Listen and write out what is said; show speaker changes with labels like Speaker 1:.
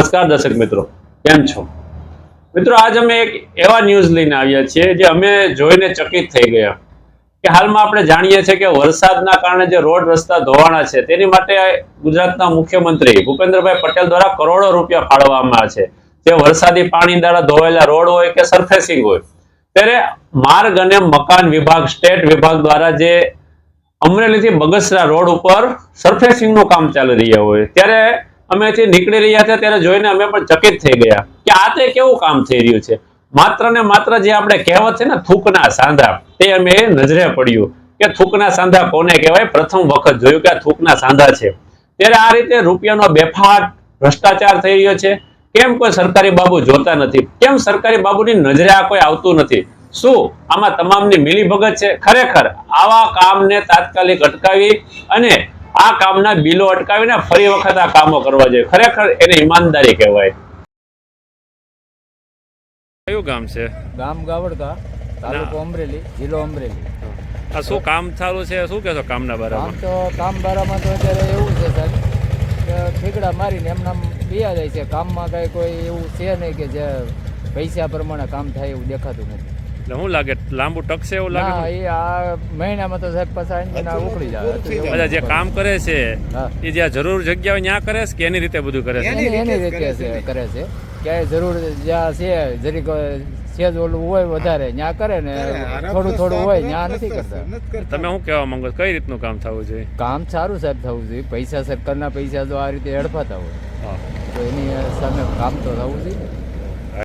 Speaker 1: નમસ્કાર દર્શક મિત્રો, કેમ છો? મિત્રો, આજ અમે એક એવા ન્યૂઝ લઈને આવ્યા છીએ જે અમે જોઈને ચકિત થઈ ગયા કે હાલમાં આપણે જાણીએ છીએ કે વરસાદના કારણે જે રોડ રસ્તા ધોવાણા છે, તેની માટે ગુજરાતના મુખ્યમંત્રી ભૂપેન્દ્રભાઈ પટેલ દ્વારા કરોડો રૂપિયા ફાળવવામાં છે. જે વરસાદી પાણી દ્વારા ધોવાયેલા રોડ હોય કે સરફેસિંગ હોય. ત્યારે માર્ગ અને મકાન વિભાગ, સ્ટેટ વિભાગ દ્વારા જે અમરેલીથી બગસરા રોડ ઉપર સરફેસિંગનું કામ ચાલી રહ્યા હોય, ત્યારે અમે અહીંથી નીકળી રહ્યા હતા ત્યારે જોઈને અમે પણ ચકિત થઈ ગયા કે આ તે કેવું કામ થઈ રહ્યું છે? માત્ર ને માત્ર જે આપણે કહેવત છે ને, થૂકના સાંધા, તે અમે નજરે પડ્યું કે થૂકના સાંધા કોને કહેવાય? પ્રથમ વખત જોયું કે આ થૂકના સાંધા છે. ત્યારે આ રીતે રૂપિયાનો બેફાટ ભ્રષ્ટાચાર થઈ રહ્યો છે. કેમ કોઈ સરકારી બાબુ જોતા નથી? કેમ સરકારી બાબુની નજરે આ કોઈ આવતું નથી? શું આમાં તમામની મિલીભગત છે? ખરેખર આવા કામને તાત્કાલિક અટકાવી અને આ કામના બિલો અટકાવીને ફરી વખત આ કામો કરવા જોઈએ. ખરેખર એને ઈમાનદારી કહેવાય. કયું ગામ છે?
Speaker 2: ગામ ગાવડકા તાલુકો અમરેલી જિલ્લો અમરેલી.
Speaker 1: આ શું કામ ચાલુ છે? શું કહેશો કામના
Speaker 2: કામ તો કામ બારામાં તો અત્યારે એવું છે સાહેબ કે ઠીકડા મારીને એમના બિયા જાય છે. કામમાં કાંઈ કોઈ એવું છે નહીં કે જે પૈસા પ્રમાણે કામ થાય એવું દેખાતું નથી.
Speaker 1: એટલે શું લાગે લાંબુ ટકશે એવું
Speaker 2: લાગે? એ આ મહિનામાં તો સાહેબ પસાર મહિના ઉખડી જાય.
Speaker 1: બધા જે કામ કરે છે એ જ્યાં જરૂર જગ્યા હોય ત્યાં કરે છે કે એની રીતે બધું કરે છે?
Speaker 2: એની રીતે કરે છે ક્યાંય જરૂર જ્યાં છે જરીક સેજ ઓલું હોય વધારે ત્યાં કરે ને થોડું થોડું હોય ત્યાં નથી કરતા
Speaker 1: તમે શું કહેવા માંગો કઈ રીતનું કામ થવું જોઈએ?
Speaker 2: કામ સારું સાહેબ થવું જોઈએ. પૈસા સરકારના પૈસા જો આ રીતે હડફાતા હોય તો એની સામે કામ તો થવું જોઈએ.